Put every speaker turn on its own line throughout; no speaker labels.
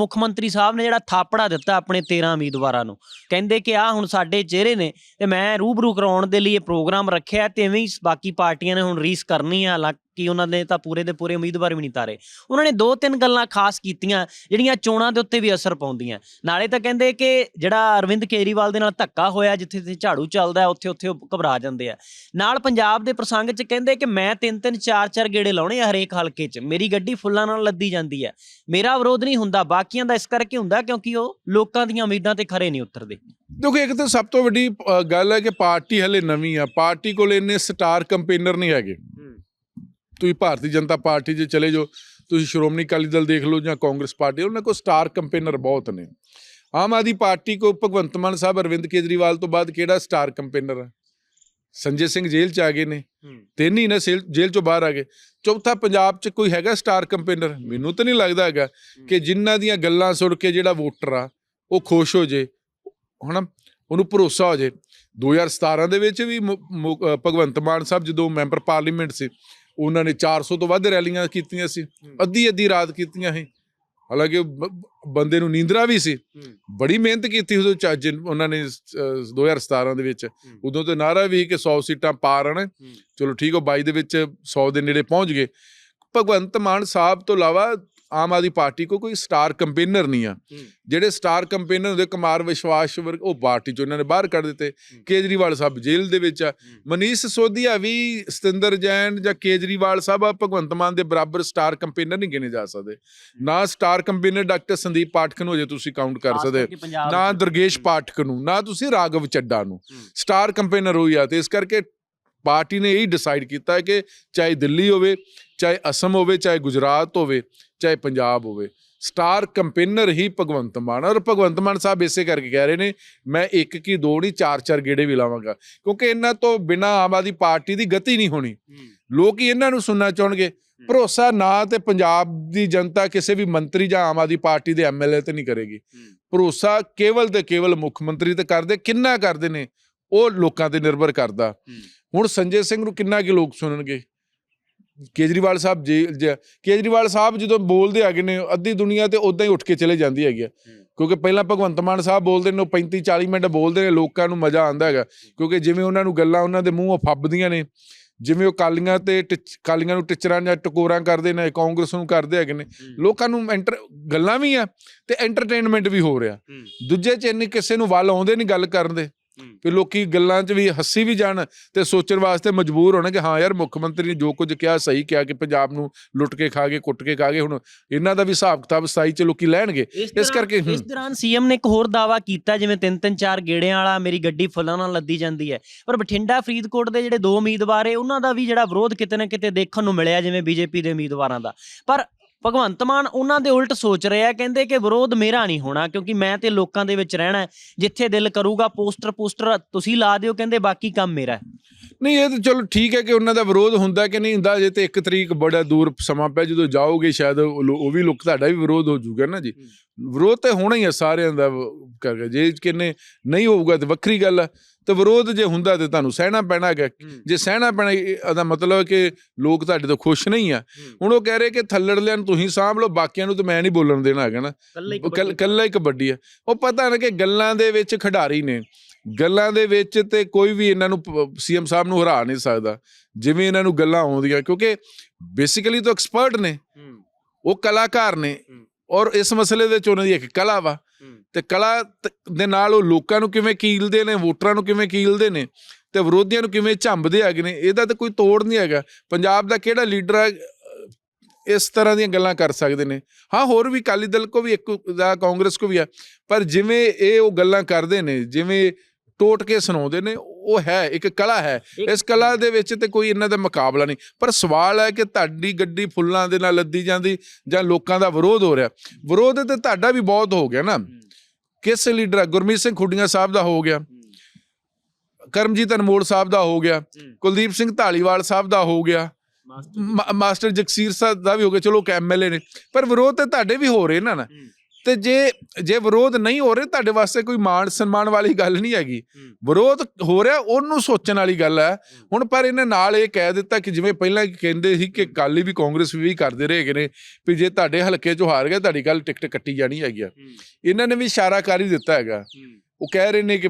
ਮੁੱਖ ਮੰਤਰੀ ਸਾਹਿਬ ਨੇ ਜਿਹੜਾ ਥਾਪੜਾ ਦਿੱਤਾ ਆਪਣੇ 13 ਉਮੀਦਵਾਰਾਂ ਨੂੰ। ਕਹਿੰਦੇ ਕਿ ਆ ਹੁਣ ਸਾਡੇ ਚਿਹਰੇ ਨੇ ਤੇ ਮੈਂ ਰੂਬਰੂ ਕਰਾਉਣ ਦੇ ਲਈ ਇਹ ਪ੍ਰੋਗਰਾਮ ਰੱਖਿਆ ਤੇ ਐਵੇਂ ਹੀ ਬਾਕੀ ਪਾਰਟੀਆਂ ਨੇ ਹੁਣ ਰੀਸ ਕਰਨੀ ਆ ਕਿ ਉਹਨਾਂ ਨੇ ਤਾਂ ਪੂਰੇ ਦੇ ਪੂਰੇ ਉਮੀਦਵਾਰ ਵੀ ਨਹੀਂ ਤਾਰੇ। ਉਹਨਾਂ ਨੇ ਦੋ ਤਿੰਨ ਗੱਲਾਂ ਖਾਸ ਕੀਤੀਆਂ, ਜਿਹੜੀਆਂ ਚੋਣਾਂ ਦੇ ਉੱਤੇ ਵੀ ਅਸਰ ਪਾਉਂਦੀਆਂ। ਨਾਲੇ ਤਾਂ ਕਹਿੰਦੇ ਕਿ ਜਿਹੜਾ ਅਰਵਿੰਦ ਕੇਜਰੀਵਾਲ ਦੇ ਨਾਲ ਧੱਕਾ ਹੋਇਆ, ਜਿੱਥੇ ਤੇ ਝਾੜੂ ਚੱਲਦਾ, ਉੱਥੇ ਉੱਥੇ ਉਹ ਘਬਰਾ ਜਾਂਦੇ ਆ। ਨਾਲ ਪੰਜਾਬ ਦੇ ਪ੍ਰਸੰਗ 'ਚ ਕਹਿੰਦੇ ਕਿ ਮੈਂ ਤਿੰਨ ਤਿੰਨ ਚਾਰ ਚਾਰ ਗੇੜੇ ਲਾਉਣੇ ਆ ਹਰੇਕ ਹਲਕੇ 'ਚ। ਮੇਰੀ ਗੱਡੀ ਫੁੱਲਾਂ ਨਾਲ ਲੱਦੀ ਜਾਂਦੀ ਹੈ ਮੇਰਾ ਵਿਰੋਧ ਨਹੀਂ ਹੁੰਦਾ। ਬਾਕੀਆਂ ਦਾ ਇਸ ਕਰਕੇ ਹੁੰਦਾ ਕਿਉਂਕਿ ਉਹ ਲੋਕਾਂ ਦੀਆਂ ਉਮੀਦਾਂ ਤੇ ਖਰੇ ਨਹੀਂ ਉਤਰਦੇ।
ਦੇਖੋ, ਇੱਕ ਤਾਂ ਸਭ ਤੋਂ ਵੱਡੀ ਗੱਲ ਹੈ ਕਿ ਪਾਰਟੀ ਹਲੇ ਨਵੀਂ ਆ। ਪਾਰਟੀ ਕੋਲ ਇੰਨੇ ਸਟਾਰ ਕੰਪੇਨਰ ਨਹੀਂ ਹੈਗੇ। ਤੁਸੀਂ ਭਾਰਤੀ ਜਨਤਾ ਪਾਰਟੀ 'ਚ ਚਲੇ ਜਾਓ ਤੁਸੀਂ ਸ਼੍ਰੋਮਣੀ ਅਕਾਲੀ ਦਲ ਦੇਖ ਲਓ ਜਾਂ ਕਾਂਗਰਸ ਪਾਰਟੀ ਉਹਨਾਂ ਕੋਲ ਸਟਾਰ ਕੰਪੇਨਰ ਬਹੁਤ ਨੇ। ਆਮ ਆਦਮੀ ਪਾਰਟੀ ਕੋ ਭਗਵੰਤ ਮਾਨ ਸਾਹਿਬ ਅਰਵਿੰਦ ਕੇਜਰੀਵਾਲ ਤੋਂ ਬਾਅਦ ਕਿਹੜਾ ਸਟਾਰ ਕੰਪੇਨਰ ਹੈ ਸੰਜੇ ਸਿੰਘ ਜੇਲ੍ਹ 'ਚ ਆ ਗਏ ਨੇ। ਤਿੰਨ ਹੀ ਨੇ ਜੇਲ੍ਹ 'ਚੋਂ ਬਾਹਰ ਆ ਗਏ। ਚੌਥਾ ਪੰਜਾਬ 'ਚ ਕੋਈ ਹੈਗਾ ਸਟਾਰ ਕੰਪੇਨਰ ਮੈਨੂੰ ਤਾਂ ਨਹੀਂ ਲੱਗਦਾ ਹੈਗਾ ਕਿ ਜਿਨ੍ਹਾਂ ਦੀਆਂ ਗੱਲਾਂ ਸੁਣ ਕੇ ਜਿਹੜਾ ਵੋਟਰ ਆ ਉਹ ਖੁਸ਼ ਹੋ ਜੇ। ਹਨਾ? ਉਹਨੂੰ ਭਰੋਸਾ ਹੋ ਜੇ। 2017 ਦੇ ਵਿੱਚ ਵੀ ਭਗਵੰਤ ਮਾਨ ਸਾਹਿਬ ਜਦੋਂ ਮੈਂਬਰ ਪਾਰਲੀਮੈਂਟ ਸੀ ਉਹਨਾਂ ਨੇ 400 ਤੋਂ ਵੱਧ ਰੈਲੀਆਂ ਕੀਤੀਆਂ ਸੀ। ਅੱਧੀ ਅੱਧੀ ਰਾਤ ਕੀਤੀਆਂ ਸੀ। ਹਾਲਾਂਕਿ ਬੰਦੇ ਨੂੰ ਨੀਂਦਰਾ ਵੀ ਸੀ। ਬੜੀ ਮਿਹਨਤ ਕੀਤੀ ਉਦੋਂ ਚੱਜ ਉਹਨਾਂ ਨੇ ਅ, 2017 ਦੇ ਵਿੱਚ। ਉਦੋਂ ਤੇ ਨਾਰਾ ਵੀ ਕਿ 100 ਸੀਟਾਂ ਪਾਰ ਹਨ। ਚਲੋ ਠੀਕ ਹੋ 22 ਦੇ ਵਿੱਚ 100 ਦੇ ਨੇੜੇ ਪਹੁੰਚ ਗਏ। ਭਗਵੰਤ ਮਾਨ ਸਾਹਿਬ ਤੋਂ ਇਲਾਵਾ ਆਮ ਆਦਮੀ ਪਾਰਟੀ ਕੋ ਕੋਈ ਸਟਾਰ ਕੰਪੇਨਰ ਨਹੀਂ ਆ। ਜਿਹੜੇ ਸਟਾਰ ਕੰਪੇਨਰ ਹੁੰਦੇ ਕੁਮਾਰ ਵਿਸ਼ਵਾਸ ਵਰਗ ਉਹ ਪਾਰਟੀ ਚੋਂ ਇਹਨਾਂ ਨੇ ਬਾਹਰ ਕੱਢ ਦਿੱਤੇ। ਕੇਜਰੀਵਾਲ ਸਾਹਿਬ ਜੇਲ੍ਹ ਦੇ ਵਿੱਚ ਆ। ਮਨੀਸ਼ ਸਿਸੋਦੀਆ ਵੀ ਸਤਿੰਦਰ ਜੈਨ ਜਾਂ ਕੇਜਰੀਵਾਲ ਸਾਹਿਬ ਆ ਭਗਵੰਤ ਮਾਨ ਦੇ ਬਰਾਬਰ ਸਟਾਰ ਕੰਪੇਨਰ ਨਹੀਂ ਗਿਣੇ ਜਾ ਸਕਦੇ। ਨਾ star campaigner doctor Sandeep Pathak ਨੂੰ ਜੇ ਤੁਸੀਂ ਕਾਊਂਟ ਕਰ ਸਕਦੇ। ਨਾ। ਦਰਗੇਸ਼ ਪਾਠਕ ਨੂੰ ਨਾ ਤੁਸੀਂ ਰਾਘਵ ਚੱਡਾ ਨੂੰ। ਸਟਾਰ ਕੰਪੇਨਰ ਹੋਈ ਆ ਤੇ ਇਸ ਕਰਕੇ ਪਾਰਟੀ ਨੇ ਇਹ ਡਿਸਾਈਡ ਕੀਤਾ ਹੈ ਕਿ ਚਾਹੇ ਦਿੱਲੀ ਹੋਵੇ ਚਾਹੇ ਅਸਮ ਹੋਵੇ ਚਾਹੇ ਗੁਜਰਾਤ ਹੋਵੇ ਚਾਹੇ ਪੰਜਾਬ ਹੋਵੇ। ਸਟਾਰ ਕੰਪੇਨਰ ਹੀ ਭਗਵੰਤ ਮਾਨ ਔਰ ਭਗਵੰਤ ਮਾਨ ਸਾਹਿਬ ਇਸੇ ਕਰਕੇ ਕਹਿ ਰਹੇ ਨੇ ਮੈਂ ਇੱਕ ਕੀ ਦੋ ਨਹੀਂ ਚਾਰ ਚਾਰ ਗੇੜੇ ਵੀ ਲਾਵਾਂਗਾ। ਕਿਉਂਕਿ ਇਹਨਾਂ ਤੋਂ ਬਿਨਾ ਆਮ ਆਦਮੀ ਪਾਰਟੀ ਦੀ ਗਤੀ ਨਹੀਂ ਹੋਣੀ। ਲੋਕ ਹੀ ਇਹਨਾਂ ਨੂੰ ਸੁਣਨਾ ਚਾਹਣਗੇ। ਭਰੋਸਾ ਨਾ ਤੇ ਪੰਜਾਬ ਦੀ ਜਨਤਾ ਕਿਸੇ ਵੀ ਮੰਤਰੀ ਜਾਂ ਆਮ ਆਦਮੀ ਪਾਰਟੀ ਦੇ ਐਮਐਲਏ ਤੇ ਨਹੀਂ ਕਰੇਗੀ। ਭਰੋਸਾ ਕੇਵਲ ਤੇ ਕੇਵਲ ਮੁੱਖ ਮੰਤਰੀ ਤੇ ਕਰਦੇ ਕਿੰਨਾ ਕਰਦੇ ਨੇ ਉਹ ਲੋਕਾਂ ਤੇ ਨਿਰਭਰ ਕਰਦਾ। ਹੁਣ ਸੰਜੇ ਸਿੰਘ ਨੂੰ ਕਿੰਨਾ ਕਿ ਲੋਕ ਸੁਣਨਗੇ? ਕੇਜਰੀਵਾਲ ਸਾਹਿਬ ਜੇ ਕੇਜਰੀਵਾਲ ਸਾਹਿਬ ਜਦੋਂ ਬੋਲਦੇ ਹੈਗੇ ਨੇ ਅੱਧੀ ਦੁਨੀਆ ਤੇ ਉਦਾਂ ਹੀ ਉੱਠ ਕੇ ਚਲੇ ਜਾਂਦੀ ਹੈਗੀ ਆ। ਕਿਉਂਕਿ ਪਹਿਲਾਂ ਭਗਵੰਤ ਮਾਨ ਸਾਹਿਬ ਬੋਲਦੇ ਨੇ ਉਹ 35 40 ਮਿੰਟ ਬੋਲਦੇ ਨੇ ਲੋਕਾਂ ਨੂੰ ਮਜ਼ਾ ਆਉਂਦਾ ਹੈਗਾ। ਕਿਉਂਕਿ ਜਿਵੇਂ ਉਹਨਾਂ ਨੂੰ ਗੱਲਾਂ ਉਹਨਾਂ ਦੇ ਮੂੰਹੋਂ ਫੱਬਦੀਆਂ ਨੇ ਜਿਵੇਂ ਉਹ ਕਾਲੀਆਂ ਤੇ ਕਾਲੀਆਂ ਨੂੰ ਟਿਚਰਾਂ ਜਾਂ ਟਕੋਰਾਂ ਕਰਦੇ ਨੇ ਕਾਂਗਰਸ ਨੂੰ ਕਰਦੇ ਹੈਗੇ ਨੇ ਲੋਕਾਂ ਨੂੰ ਐਂਟਰ ਗੱਲਾਂ ਵੀ ਆ ਤੇ ਐਂਟਰਟੇਨਮੈਂਟ ਵੀ ਹੋ ਰਿਹਾ। ਦੂਜੇ ਚ ਇੰਨੀ ਕਿਸੇ ਨੂੰ ਵੱਲ ਆਉਂਦੇ ਨਹੀਂ ਗੱਲ ਕਰਨ ਦੇ। ਕਿ ਲੋਕੀ ਗੱਲਾਂ 'ਚ ਵੀ ਹੱਸੀ ਵੀ ਜਾਣ ਤੇ ਸੋਚਣ ਵਾਸਤੇ ਮਜਬੂਰ ਹੋਣ ਕਿ ਹਾਂ ਯਾਰ ਮੁੱਖ ਮੰਤਰੀ ਨੇ ਜੋ ਕੁਝ ਕਿਹਾ ਸਹੀ ਕਿਹਾ ਕਿ ਪੰਜਾਬ ਨੂੰ ਲੁੱਟ ਕੇ ਖਾ ਗਏ ਕੁੱਟ ਕੇ ਖਾ ਗਏ ਹੁਣ ਇਹਨਾਂ ਦਾ ਵੀ ਹਿਸਾਬ ਕਿਤਾਬ ਸਹੀ ਚ ਲੋਕੀ ਲੈਣਗੇ। ਇਸ ਕਰਕੇ।
ਇਸ ਦੌਰਾਨ ਸੀਐਮ ਨੇ ਇੱਕ ਹੋਰ ਦਾਵਾ ਕੀਤਾ ਜਿਵੇਂ ਤਿੰਨ ਤਿੰਨ ਚਾਰ ਗੇੜਿਆਂ ਵਾਲਾ ਮੇਰੀ ਗੱਡੀ ਫੁੱਲਾਂ ਨਾਲ ਲੱਦੀ ਜਾਂਦੀ ਹੈ। ਪਰ ਬਠਿੰਡਾ ਫਰੀਦਕੋਟ ਦੇ ਜਿਹੜੇ ਦੋ ਉਮੀਦਵਾਰ ਏ ਉਹਨਾਂ ਦਾ ਵੀ ਜਿਹੜਾ ਵਿਰੋਧ ਕਿਤੇ ਨਾ ਕਿਤੇ ਦੇਖਣ ਨੂੰ ਮਿਲਿਆ ਜਿਵੇਂ ਬੀਜੇਪੀ ਦੇ ਉਮੀਦਵਾਰਾਂ ਦਾ। ਪਰ ਭਗਵੰਤ ਮਾਨ ਉਹਨਾਂ ਦੇ ਉਲਟ ਸੋਚ ਰਿਹਾ ਕਹਿੰਦੇ ਕਿ ਵਿਰੋਧ ਮੇਰਾ ਨਹੀਂ ਹੋਣਾ ਕਿਉਂਕਿ ਮੈਂ ਤੇ ਲੋਕਾਂ ਦੇ ਵਿੱਚ ਰਹਿਣਾ ਹੈ। ਜਿੱਥੇ ਦਿਲ ਕਰੂਗਾ ਪੋਸਟਰ ਪੋਸਟਰ ਤੁਸੀਂ ਲਾ ਦਿਓ ਕਹਿੰਦੇ ਬਾਕੀ ਕੰਮ ਮੇਰਾ ਹੈ।
ਨਹੀਂ ਇਹ ਤਾਂ ਚਲੋ ਠੀਕ ਹੈ ਕਿ ਉਹਨਾਂ ਦਾ ਵਿਰੋਧ ਹੁੰਦਾ ਕਿ ਨਹੀਂ ਹੁੰਦਾ ਜੇ ਤੇ ਇੱਕ ਤਰੀਕ ਬੜਾ ਦੂਰ ਸਮਾਂ ਪਿਆ ਜਦੋਂ ਜਾਓਗੇ ਸ਼ਾਇਦ ਉਹ ਵੀ ਲੋਕ ਤੁਹਾਡਾ ਵੀ ਵਿਰੋਧ ਹੋ ਜਾਊਗਾ ਨਾ ਜੀ। ਵਿਰੋਧ ਤੇ ਹੋਣਾ ਹੀ ਆ ਸਾਰਿਆਂ ਦਾ ਕਰਕੇ ਜੇ ਕਿਨੇ ਨਹੀਂ ਹੋਊਗਾ ਤੇ ਵੱਖਰੀ ਗੱਲ ਹੈ ਤੇ ਵਿਰੋਧ ਜੇ ਹੁੰਦਾ ਤੇ ਤੁਹਾਨੂੰ ਸਹਿਣਾ ਪੈਣਾ ਹੈਗਾ। ਜੇ ਸਹਿਣਾ ਪੈਣਾ ਇਹਦਾ ਮਤਲਬ ਹੈ ਕਿ ਲੋਕ ਤੁਹਾਡੇ ਤੋਂ ਖੁਸ਼ ਨਹੀਂ ਆ। ਹੁਣ ਉਹ ਕਹਿ ਰਹੇ ਕਿ ਥੱਲੜਲਿਆਂ ਨੂੰ ਤੁਸੀਂ ਸਾਂਭ ਲਓ ਬਾਕੀਆਂ ਨੂੰ ਤਾਂ ਮੈਂ ਨਹੀਂ ਬੋਲਣ ਦੇਣਾ ਹੈਗਾ ਨਾ। ਕੱਲ ਹੀ ਕਬੱਡੀ। ਹੈ ਉਹ ਪਤਾ ਨਾ ਕਿ ਗੱਲਾਂ ਦੇ ਵਿੱਚ ਖਿਡਾਰੀ ਨੇ ਗੱਲਾਂ ਦੇ ਵਿੱਚ ਤੇ ਕੋਈ ਵੀ ਇਹਨਾਂ ਨੂੰ ਸੀਐਮ ਸਾਹਿਬ ਨੂੰ ਹਰਾ ਨਹੀਂ ਸਕਦਾ। ਜਿਵੇਂ ਇਹਨਾਂ ਨੂੰ ਗੱਲਾਂ ਆਉਂਦੀਆਂ ਕਿਉਂਕਿ ਬੇਸਿਕਲੀ ਤਾਂ ਐਕਸਪਰਟ ਨੇ। ਉਹ ਕਲਾਕਾਰ ਨੇ। ਔਰ ਇਸ ਮਸਲੇ ਦੇ ਵਿੱਚ ਉਹਨਾਂ ਦੀ ਇੱਕ ਕਲਾ ਵਾ। ਤੇ ਕਲਾ ਦੇ ਨਾਲ ਉਹ ਲੋਕਾਂ ਨੂੰ ਕਿਵੇਂ ਕੀਲਦੇ ਨੇ, ਵੋਟਰਾਂ ਨੂੰ ਕਿਵੇਂ ਕੀਲਦੇ ਨੇ, ਤੇ ਵਿਰੋਧੀਆਂ ਨੂੰ ਕਿਵੇਂ ਝੰਬਦੇ ਹੈਗੇ ਨੇ, ਇਹਦਾ ਤਾਂ ਕੋਈ ਤੋੜ ਨਹੀਂ ਹੈਗਾ। ਪੰਜਾਬ ਦਾ ਕਿਹੜਾ ਲੀਡਰ ਇਸ ਤਰ੍ਹਾਂ ਦੀਆਂ ਗੱਲਾਂ ਕਰ ਸਕਦੇ ਨੇ। ਹਾਂ, ਹੋਰ ਵੀ ਅਕਾਲੀ ਦਲ ਕੋ ਵੀ ਇੱਕ ਦਾ, ਕਾਂਗਰਸ ਕੋ ਵੀ ਆ, ਪਰ ਜਿਵੇਂ ਇਹ ਉਹ ਗੱਲਾਂ ਕਰਦੇ ਨੇ, ਜਿਵੇਂ ਟੋਟ ਕੇ ਸੁਣਾਉਂਦੇ ਨੇ ਉਹ ਹੈ ਇੱਕ ਕਲਾ ਹੈ। ਇਸ ਕਲਾ ਦੇ ਵਿੱਚ ਤੇ ਕੋਈ ਇਹਨਾਂ ਦਾ ਮੁਕਾਬਲਾ ਨਹੀਂ। ਪਰ ਸਵਾਲ ਹੈ ਕਿ ਤੁਹਾਡੀ ਗੱਡੀ ਫੁੱਲਾਂ ਦੇ ਨਾਲ ਲੱਦੀ ਜਾਂਦੀ ਜਾਂ ਲੋਕਾਂ ਦਾ ਵਿਰੋਧ ਹੋ ਰਿਹਾ। ਵਿਰੋਧ ਤੇ ਤੁਹਾਡਾ ਵੀ ਬਹੁਤ ਹੋ ਗਿਆ ਨਾ। ਕਿਸ ਲੀਡਰ? ਗੁਰਮੀਤ ਸਿੰਘ ਖੁੱਡੀਆਂ ਸਾਹਿਬ ਦਾ ਹੋ ਗਿਆ। ਕਰਮਜੀਤ ਅਨਮੋਲ ਸਾਹਿਬ ਦਾ ਹੋ ਗਿਆ। ਕੁਲਦੀਪ ਸਿੰਘ ਢਾਲੀਵਾਲ ਸਾਹਿਬ ਦਾ ਹੋ ਗਿਆ। ਮਾਸਟਰ ਜਗਸੀਰ ਸਾਹਿਬ ਦਾ ਵੀ ਹੋ ਗਿਆ। ਚਲੋ ਕਿ ਐਮਐਲਏ ਨੇ। ਪਰ ਵਿਰੋਧ ਤੇ ਤੁਹਾਡੇ ਵੀ ਹੋ ਰਹੇ ਨਾ ਨਾ। ਤੇ ਜੇ ਜੇ ਵਿਰੋਧ ਨਹੀਂ ਹੋ ਰਹੇ ਤੁਹਾਡੇ ਵਾਸਤੇ ਕੋਈ ਮਾਣ ਸਨਮਾਨ ਵਾਲੀ ਗੱਲ ਨਹੀਂ ਹੈਗੀ। ਵਿਰੋਧ ਹੋ ਰਿਹਾ ਉਹਨੂੰ ਸੋਚਣ ਵਾਲੀ ਗੱਲ ਹੈ। ਹੁਣ ਪਰ ਇਹਨੇ ਨਾਲ ਇਹ ਕਹਿ ਦਿੱਤਾ ਕਿ ਜਿਵੇਂ ਪਹਿਲਾਂ ਕਹਿੰਦੇ ਸੀ ਕਿ ਕਾਲੀ ਵੀ ਕਾਂਗਰਸ ਵੀ ਕਰਦੇ ਰਹੇ ਹੈਗੇ ਨੇ ਵੀ ਜੇ ਤੁਹਾਡੇ ਹਲਕੇ ਚੋਂ ਹਾਰ ਗਏ ਤੁਹਾਡੀ ਗੱਲ ਟਿਕਟ ਕੱਟੀ ਜਾਣੀ ਹੈਗੀ ਆ। ਇਹਨਾਂ ਨੇ ਵੀ ਇਸ਼ਾਰਾ ਕਰ ਹੀ ਦਿੱਤਾ ਹੈਗਾ। ਉਹ ਕਹਿ ਰਹੇ ਨੇ ਕਿ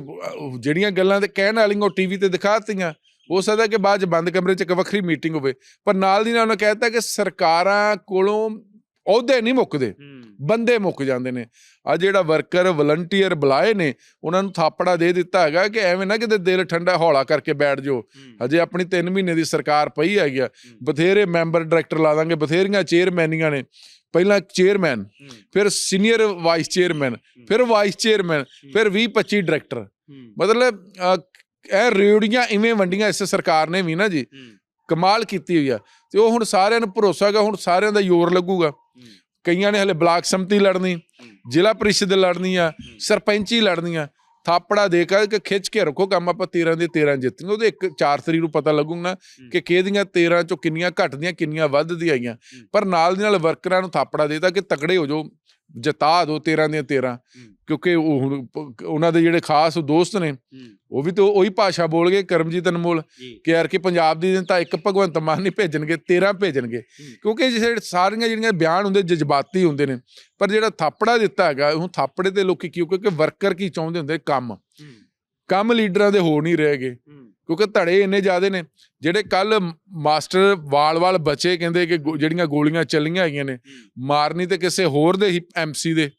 ਜਿਹੜੀਆਂ ਗੱਲਾਂ ਤੇ ਕਹਿਣ ਵਾਲੀਆਂ ਉਹ ਟੀਵੀ ਤੇ ਦਿਖਾਤੀਆਂ। ਹੋ ਸਕਦਾ ਕਿ ਬਾਅਦ ਚ ਬੰਦ ਕਮਰੇ 'ਚ ਇੱਕ ਵੱਖਰੀ ਮੀਟਿੰਗ ਹੋਵੇ। ਪਰ ਨਾਲ ਦੀ ਨਾਲ ਉਹਨੇ ਕਹਿ ਦਿੱਤਾ ਕਿ ਸਰਕਾਰਾਂ ਕੋਲੋਂ ਅਹੁਦੇ ਨਹੀਂ ਮੁੱਕਦੇ। ਬੰਦੇ ਮੁੱਕ ਜਾਂਦੇ ਨੇ। ਆ ਜਿਹੜਾ ਵਰਕਰ ਵਲੰਟੀਅਰ ਬੁਲਾਏ ਨੇ ਉਹਨਾਂ ਨੂੰ ਥਾਪੜਾ ਦੇ ਦਿੱਤਾ ਹੈਗਾ ਕਿ ਐਵੇਂ ਨਾ ਕਿਤੇ ਦਿਲ ਠੰਡਾ ਹੌਲਾ ਕਰਕੇ ਬੈਠ ਜਾਓ। ਹਜੇ ਆਪਣੀ 3 ਮਹੀਨੇ ਦੀ ਸਰਕਾਰ ਪਈ ਹੈਗੀ ਆ। ਬਥੇਰੇ ਮੈਂਬਰ ਡਾਇਰੈਕਟਰ ਲਾ ਦਾਂਗੇ ਬਥੇਰੀਆਂ ਚੇਅਰਮੈਨੀਆਂ ਨੇ। ਪਹਿਲਾਂ ਚੇਅਰਮੈਨ ਫਿਰ ਸੀਨੀਅਰ ਵਾਈਸ ਚੇਅਰਮੈਨ ਫਿਰ ਵਾਈਸ ਚੇਅਰਮੈਨ ਫਿਰ 20 25 ਡਾਇਰੈਕਟਰ। ਮਤਲਬ ਇਹ ਰੇੜੀਆਂ ਇਵੇਂ ਵੰਡੀਆਂ ਇਸ ਸਰਕਾਰ ਨੇ ਵੀ ਨਾ ਜੀ ਕਮਾਲ ਕੀਤੀ ਹੋਈ ਆ। ਤੇ ਉਹ ਹੁਣ ਸਾਰਿਆਂ ਨੂੰ ਭਰੋਸਾ ਹੈਗਾ ਹੁਣ ਸਾਰਿਆਂ ਦਾ ਜ਼ੋਰ ਲੱਗੂਗਾ। ਕਈਆਂ ਨੇ ਹਲੇ ਬਲਾਕ ਸੰਮਤੀ ਲੜਨੀ ਜ਼ਿਲ੍ਹਾ ਪਰਿਸ਼ਦ ਲੜਨੀ ਆ ਸਰਪੰਚੀ ਲੜਨੀ ਆ। ਥਾਪੜਾ ਦੇ ਕੇ ਕਿ ਖਿੱਚ ਕੇ ਰੱਖੋ ਕੰਮ ਆਪਾਂ 13 ਦੇ 13 ਜਿੱਤਣਗੇ। ਉਹਦੇ ਇੱਕ 4 ਤਰੀਕ ਨੂੰ ਪਤਾ ਲੱਗੂਗਾ ਕਿ ਕਿਹਦੀਆਂ 13 ਚੋਂ ਕਿੰਨੀਆਂ ਘਟਦੀਆਂ ਕਿੰਨੀਆਂ ਵੱਧਦੀਆਂ ਆਈਆਂ। ਪਰ ਨਾਲ ਦੀ ਨਾਲ ਵਰਕਰਾਂ ਨੂੰ ਥਾਪੜਾ ਦੇਤਾ ਕਿ ਤਕੜੇ ਹੋ ਜਾਓ। ਜਿਤਾ ਦਿਓ 13 ਦੀਆਂ 13 ਕਿਉਂਕਿ ਉਹ ਹੁਣ ਪ- ਉਹਨਾਂ ਦੇ ਜਿਹੜੇ ਖਾਸ ਦੋਸਤ ਨੇ ਉਹ ਵੀ ਤਾਂ ਉਹੀ ਭਾਸ਼ਾ ਬੋਲ ਗਏ ਕਰਮਜੀਤ ਅਨਮੋਲ। ਕਿ ਯਾਰ ਕਿ ਪੰਜਾਬ ਦੀ ਤਾਂ ਇੱਕ ਭਗਵੰਤ ਮਾਨ ਨਹੀਂ ਭੇਜਣਗੇ 13 ਭੇਜਣਗੇ। ਕਿਉਂਕਿ ਜਿਹੜੇ ਸਾਰੀਆਂ ਜਿਹੜੀਆਂ ਬਿਆਨ ਹੁੰਦੇ ਜਜ਼ਬਾਤੀ ਹੁੰਦੇ ਨੇ ਪਰ ਜਿਹੜਾ ਥਾਪੜਾ ਦਿੱਤਾ ਹੈਗਾ ਉਹ ਥਾਪੜੇ ਤੇ ਲੋਕੀ ਕਿਉਂ ਕਿਉਂਕਿ ਵਰਕਰ ਕੀ ਚਾਹੁੰਦੇ ਹੁੰਦੇ ਕੰਮ। ਕੰਮ ਲੀਡਰਾਂ ਦੇ ਹੋ ਨਹੀਂ ਰਹੇਗੇ ਕਿਉਂਕਿ ਧੜੇ ਇੰਨੇ ਜ਼ਿਆਦੇ ਨੇ ਜਿਹੜੇ ਕੱਲ ਮਾਸਟਰ ਵਾਲ-ਵਾਲ ਬਚੇ ਕਹਿੰਦੇ ਕਿ ਜਿਹੜੀਆਂ ਗੋਲੀਆਂ ਚੱਲੀਆਂ ਹੈਗੀਆਂ ਨੇ ਮਾਰਨੀ ਤੇ ਕਿਸੇ ਹੋਰ ਦੇ ਹੀ ਐਮਸੀ ਦੇ।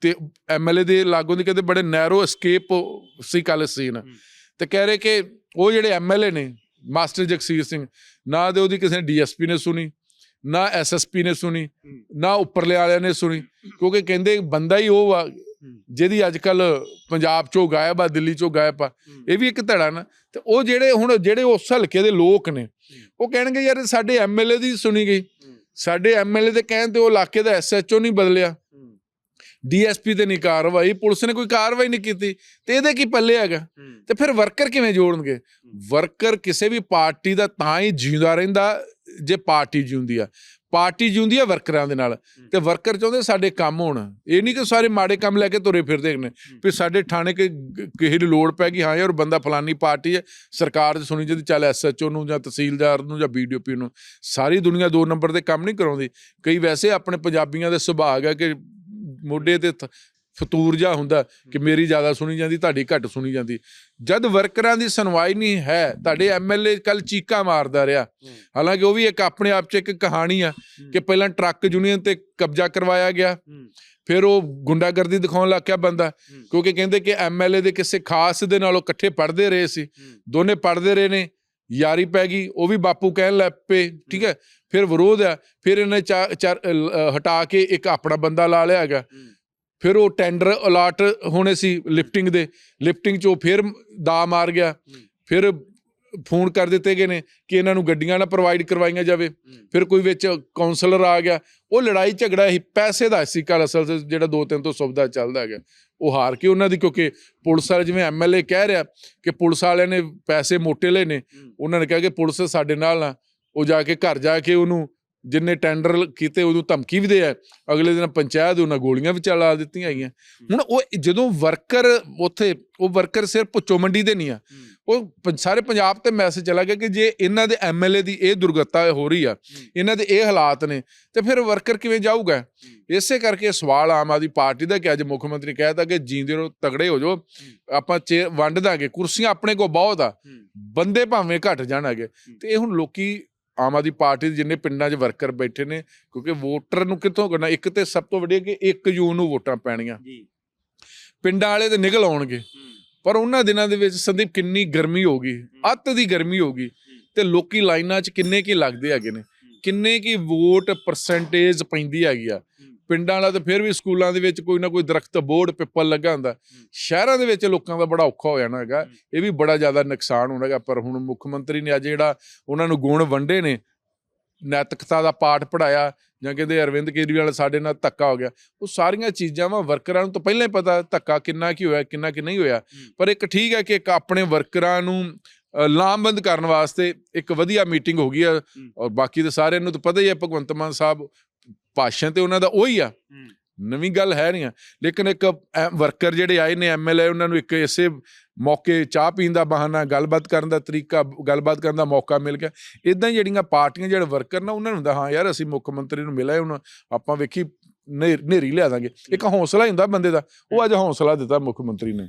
ਤੇ ਐਮਐਲਏ ਦੇ ਲਾਗੋਂ ਦੀ ਕਹਿੰਦੇ ਬੜੇ ਨੈਰੋ ਐਸਕੇਪ ਸੀ ਕੱਲ ਸੀਨ ਤੇ ਕਹਿ ਰਹੇ ਕਿ ਉਹ ਜਿਹੜੇ ਐਮਐਲਏ ਨੇ ਮਾਸਟਰ ਜਗਸੀਰ ਸਿੰਘ ਨਾ ਤੇ ਉਹਦੀ ਕਿਸੇ ਡੀਐਸਪੀ ਨੇ ਸੁਣੀ ਨਾ ਐਸਐਸਪੀ ਨੇ ਸੁਣੀ ਨਾ ਉੱਪਰਲੇ ਵਾਲਿਆਂ ਨੇ ਸੁਣੀ ਕਿਉਂਕਿ ਕਹਿੰਦੇ ਬੰਦਾ ਹੀ ਉਹ ਆ ਜਿਹਦੀ ਅੱਜ ਕੱਲ ਪੰਜਾਬ ਚੋਂ ਗਾਇਬ ਆ ਦਿੱਲੀ ਚੋਂ ਗਾਇਬ ਆ ਇਹ ਵੀ ਇੱਕ ਧੜਾ ਨਾ। ਤੇ ਉਹ ਜਿਹੜੇ ਹੁਣ ਜਿਹੜੇ ਉਸ ਹਲਕੇ ਦੇ ਲੋਕ ਨੇ ਉਹ ਕਹਿਣਗੇ ਯਾਰ ਸਾਡੇ ਐਮਐਲਏ ਦੀ ਸੁਣੀ ਗਈ। ਸਾਡੇ ਐਮਐਲਏ ਦੇ ਕਹਿਣ ਤੇ ਉਹ ਇਲਾਕੇ ਦਾ ਐਸਐਚਓ ਨਹੀਂ ਬਦਲਿਆ। ਡੀਐਸਪੀ ਤੇ ਨਹੀਂ ਕਾਰਵਾਈ ਪੁਲਿਸ ਨੇ ਕੋਈ ਕਾਰਵਾਈ ਨਹੀਂ ਕੀਤੀ। ਤੇ ਇਹਦੇ ਕੀ ਪੱਲੇ ਹੈਗਾ? ਤੇ ਫਿਰ ਵਰਕਰ ਕਿਵੇਂ ਜੋੜਨਗੇ? ਵਰਕਰ ਕਿਸੇ ਵੀ ਪਾਰਟੀ ਦਾ ਤਾਂ ਹੀ ਜਿਉਂਦਾ ਰਹਿੰਦਾ ਜੇ ਪਾਰਟੀ ਜਿਉਂਦੀ ਆ। ਪਾਰਟੀ ਜਿਉਂਦੀ ਆ ਵਰਕਰਾਂ ਦੇ ਨਾਲ ਤੇ ਵਰਕਰ ਚਾਹੁੰਦੇ ਸਾਡੇ ਕੰਮ ਹੋਣ। ਇਹ ਨਹੀਂ ਕਿ ਸਾਰੇ ਮਾੜੇ ਕੰਮ ਲੈ ਕੇ ਤੁਰੇ ਫਿਰਦੇ ਨੇ ਵੀ ਸਾਡੇ ਥਾਣੇ ਕਿ ਕਿਸੇ ਦੀ ਲੋੜ ਪੈ ਗਈ ਹਾਂ ਯਾਰ ਬੰਦਾ ਫਲਾਨੀ ਪਾਰਟੀ ਹੈ ਸਰਕਾਰ ਦੀ ਸੁਣੀ ਜਾਂਦੀ ਚੱਲ ਐਸਐਚਓ ਨੂੰ ਜਾਂ ਤਹਿਸੀਲਦਾਰ ਨੂੰ ਜਾਂ ਬੀਡੀਓਪੀ ਨੂੰ ਸਾਰੀ ਦੁਨੀਆ ਦੋ ਨੰਬਰ ਦੇ ਕੰਮ ਨਹੀਂ ਕਰਾਉਂਦੀ। ਕਈ ਵੈਸੇ ਆਪਣੇ ਪੰਜਾਬੀਆਂ ਦੇ ਸੁਭਾਅ ਹੈ ਕਿ ਮੋਢੇ ਤੇ ਫਤੂਰ ਜਾ ਹੁੰਦਾ ਕਿ ਮੇਰੀ ਜ਼ਿਆਦਾ ਸੁਣੀ ਜਾਂਦੀ ਤੁਹਾਡੀ ਘੱਟ ਸੁਣੀ ਜਾਂਦੀ। ਜਦ ਵਰਕਰਾਂ ਦੀ ਸੁਣਵਾਈ ਨਹੀਂ ਹੈ ਤੁਹਾਡੇ ਐਮਐਲਏ ਕੱਲ ਚੀਕਾ ਮਾਰਦਾ ਰਿਹਾ। ਹਾਲਾਂਕਿ ਉਹ ਵੀ ਇੱਕ ਆਪਣੇ ਆਪ 'ਚ ਇੱਕ ਕਹਾਣੀ ਆ ਕਿ ਪਹਿਲਾਂ ਟਰੱਕ ਯੂਨੀਅਨ ਤੇ ਕਬਜ਼ਾ ਕਰਵਾਇਆ ਗਿਆ। ਫਿਰ ਉਹ ਗੁੰਡਾਗਰਦੀ ਦਿਖਾਉਣ ਲੱਗ ਪਿਆ ਬੰਦਾ ਕਿਉਂਕਿ ਕਹਿੰਦੇ ਕਿ ਐਮਐਲਏ ਦੇ ਕਿਸੇ ਖਾਸ ਦੇ ਨਾਲ ਉਹ ਇਕੱਠੇ ਪੜ੍ਹਦੇ ਰਹੇ ਸੀ। ਦੋਨੇ ਪੜ੍ਹਦੇ ਰਹੇ ਨੇ ਯਾਰੀ ਪੈ ਗਈ ਉਹ ਵੀ ਬਾਪੂ ਕਹਿਣ ਲੱਗ ਪਏ ਠੀਕ ਹੈ। ਫਿਰ ਵਿਰੋਧ ਆ ਫਿਰ ਇਹਨੇ ਹਟਾ ਕੇ ਇੱਕ ਆਪਣਾ ਬੰਦਾ ਲਾ ਲਿਆ ਹੈਗਾ। ਫਿਰ ਉਹ ਟੈਂਡਰ ਅਲਾਟ ਹੋਣੇ ਸੀ ਲਿਫਟਿੰਗ ਦੇ ਲਿਫਟਿੰਗ ਚੋਂ ਫਿਰ ਦਾ ਮਾਰ ਗਿਆ। ਫਿਰ ਫੋਨ ਕਰ ਦਿੱਤੇ ਗਏ ਨੇ ਕਿ ਇਹਨਾਂ ਨੂੰ ਗੱਡੀਆਂ ਨਾ ਪ੍ਰੋਵਾਈਡ ਕਰਵਾਈਆਂ ਜਾਵੇ। ਫਿਰ ਕੋਈ ਵਿੱਚ ਕਾਉਂਸਲਰ ਆ ਗਿਆ। ਉਹ ਲੜਾਈ ਝਗੜਾ ਹੀ ਪੈਸੇ ਦਾ ਸੀ ਕੱਲ ਅਸਲ ਜਿਹੜਾ ਦੋ ਤਿੰਨ ਤੋਂ ਸੌਦਾ ਚੱਲਦਾ ਹੈਗਾ। ਉਹ ਹਾਰ ਕੇ ਉਹਨਾਂ ਦੀ ਕਿਉਂਕਿ ਪੁਲਿਸ ਵਾਲੇ ਜਿਵੇਂ ਐਮਐਲਏ ਕਹਿ ਰਿਹਾ ਕਿ ਪੁਲਿਸ ਵਾਲਿਆਂ ਨੇ ਪੈਸੇ ਮੋਟੇ ਲਏ ਨੇ। ਉਹਨਾਂ ਨੇ ਕਿਹਾ ਕਿ ਪੁਲਿਸ ਸਾਡੇ ਨਾਲ ਨਾ ਉਹ ਜਾ ਕੇ ਘਰ ਜਾ ਕੇ ਉਹਨੂੰ ਜਿੰਨੇ ਟੈਂਡਰ ਕੀਤੇ ਉਹਨੂੰ ਧਮਕੀ ਵੀ ਦੇ ਆ ਅਗਲੇ ਦਿਨ ਪੰਚਾਇਤ ਉਹਨਾਂ ਗੋਲੀਆਂ ਵੀ ਚਲਾ ਦਿੱਤੀਆਂ ਹੈਗੀਆਂ। ਹੁਣ ਉਹ ਜਦੋਂ ਵਰਕਰ ਉੱਥੇ ਉਹ ਵਰਕਰ ਸਿਰਫ ਪੁੱਚੋ ਮੰਡੀ ਦੇ ਨਹੀਂ ਆ। ਉਹ ਸਾਰੇ ਪੰਜਾਬ ਤੇ ਮੈਸੇਜ ਚਲਾ ਗਿਆ ਕਿ ਜੇ ਇਹਨਾਂ ਦੇ ਐਮਐਲਏ ਦੀ ਇਹ ਦੁਰਗਤਾ ਹੋ ਰਹੀ ਆ ਇਹਨਾਂ ਦੇ ਇਹ ਹਾਲਾਤ ਨੇ ਤੇ ਫਿਰ ਵਰਕਰ ਕਿਵੇਂ ਜਾਊਗਾ? ਇਸੇ ਕਰਕੇ ਸਵਾਲ ਆਮ ਆਦਮੀ ਪਾਰਟੀ ਦਾ ਕਿ ਅੱਜ ਮੁੱਖ ਮੰਤਰੀ ਕਹਿਤਾ ਕਿ ਜੀਂਦੇ ਰਹੋ ਤਗੜੇ ਹੋ ਜਾਓ। ਆਪਾਂ ਵੰਡ ਦਾਂਗੇ ਕੁਰਸੀਆਂ ਆਪਣੇ ਕੋਲ ਬਹੁਤ ਆ। ਬੰਦੇ ਭਾਵੇਂ ਘਟ ਜਾਣਗੇ ਤੇ ਇਹ ਹੁਣ ਲੋਕੀ ਆਮ ਆਦਮੀ ਪਾਰਟੀ ਦੇ ਜਿੰਨੇ ਪਿੰਡਾਂ 'ਚ ਵਰਕਰ ਬੈਠੇ ਨੇ ਕਿਉਂਕਿ ਵੋਟਰ ਨੂੰ ਕਿੱਥੋਂ ਕਰਨਾ ਇੱਕ ਤੇ ਸਭ ਤੋਂ ਵੱਡੀ ਕਿ 1 ਜੂਨ ਨੂੰ ਵੋਟਾਂ ਪੈਣੀਆਂ।
ਜੀ।
ਪਿੰਡਾਂ ਵਾਲੇ ਤੇ ਨਿਕਲ ਆਉਣਗੇ। ਪਰ ਉਹਨਾਂ ਦਿਨਾਂ ਦੇ ਵਿੱਚ ਸੰਦੀਪ ਕਿੰਨੀ ਗਰਮੀ ਹੋ ਗਈ ਅੱਤ ਦੀ ਗਰਮੀ ਹੋ ਗਈ ਤੇ ਲੋਕੀ ਲਾਈਨਾਂ 'ਚ ਕਿੰਨੇ ਕੀ ਲੱਗਦੇ ਹੈਗੇ ਨੇ। ਕਿੰਨੇ ਕੀ ਵੋਟ ਪਰਸੈਂਟੇਜ ਪੈਂਦੀ ਹੈਗੀ ਆ। ਪਿੰਡਾਂ ਵਾਲਾ ਤੇ ਫਿਰ ਵੀ ਸਕੂਲਾਂ ਦੇ ਵਿੱਚ ਕੋਈ ਨਾ ਕੋਈ ਦਰਖਤ ਬੋਰਡ ਪਿੱਪਲ ਲੱਗਾ ਹੁੰਦਾ। ਸ਼ਹਿਰਾਂ ਦੇ ਵਿੱਚ ਲੋਕਾਂ ਦਾ ਬੜਾ ਔਖਾ ਹੋ ਜਾਣਾ ਹੈਗਾ। ਇਹ ਵੀ ਬੜਾ ਜ਼ਿਆਦਾ ਨੁਕਸਾਨ ਹੋਣਾ ਹੈਗਾ। ਪਰ ਹੁਣ ਮੁੱਖ ਮੰਤਰੀ ਨੇ ਅੱਜ ਜਿਹੜਾ ਉਹਨਾਂ ਨੂੰ ਗੁਣ ਵੰਡੇ ਨੇ ਨੈਤਿਕਤਾ ਦਾ ਪਾਠ ਪੜਾਇਆ ਜਾਂ ਕਹਿੰਦੇ ਅਰਵਿੰਦ ਕੇਜਰੀਵਾਲ ਸਾਡੇ ਨਾਲ ਧੱਕਾ ਹੋ ਗਿਆ ਉਹ ਸਾਰੀਆਂ ਚੀਜ਼ਾਂ ਵਾ ਵਰਕਰਾਂ ਨੂੰ ਤਾਂ ਪਹਿਲਾਂ ਹੀ ਪਤਾ ਧੱਕਾ ਕਿੰਨਾ ਕੀ ਹੋਇਆ ਕਿੰਨਾ ਕੀ ਨਹੀਂ ਹੋਇਆ। ਪਰ ਇੱਕ ਠੀਕ ਹੈ ਕਿ ਇੱਕ ਆਪਣੇ ਵਰਕਰਾਂ ਨੂੰ ਲਾਮਬੰਦ ਕਰਨ ਵਾਸਤੇ ਇੱਕ ਵਧੀਆ ਮੀਟਿੰਗ ਹੋ ਗਈ ਆ ਔਰ ਬਾਕੀ ਦੇ ਸਾਰਿਆਂ ਨੂੰ ਤਾਂ ਪਤਾ ਹੀ ਹੈ ਭਗਵੰਤ ਮਾਨ ਸਾਹਿਬ ਭਾਸ਼ਣ ਤੇ ਉਹਨਾਂ ਦਾ ਉਹੀ ਆ। ਨਵੀਂ ਗੱਲ ਹੈ ਨਹੀਂ ਆ। ਲੇਕਿਨ ਇੱਕ ਵਰਕਰ ਜਿਹੜੇ ਆਏ ਨੇ ਐਮਐਲਏ ਉਹਨਾਂ ਨੂੰ ਇੱਕ ਇਸੇ ਮੌਕੇ ਚਾਹ ਪੀਣ ਦਾ ਬਹਾਨਾ ਗੱਲਬਾਤ ਕਰਨ ਦਾ ਤਰੀਕਾ ਗੱਲਬਾਤ ਕਰਨ ਦਾ ਮੌਕਾ ਮਿਲ ਗਿਆ। ਇਦਾਂ ਹੀ ਜਿਹੜੀਆਂ ਪਾਰਟੀਆਂ ਜਿਹੜੇ ਵਰਕਰ ਨਾ ਉਹਨਾਂ ਨੂੰ ਹੁੰਦਾ ਹਾਂ ਯਾਰ ਅਸੀਂ ਮੁੱਖ ਮੰਤਰੀ ਨੂੰ ਮਿਲਿਆ ਹੁਣ ਆਪਾਂ ਵੇਖੀ ਨੇਰੀ ਲਿਆ ਦਾਂਗੇ। ਇੱਕ ਹੌਸਲਾ ਹੀ ਹੁੰਦਾ ਬੰਦੇ ਦਾ। ਉਹ ਅੱਜ ਹੌਸਲਾ ਦਿੱਤਾ ਮੁੱਖ ਮੰਤਰੀ ਨੇ।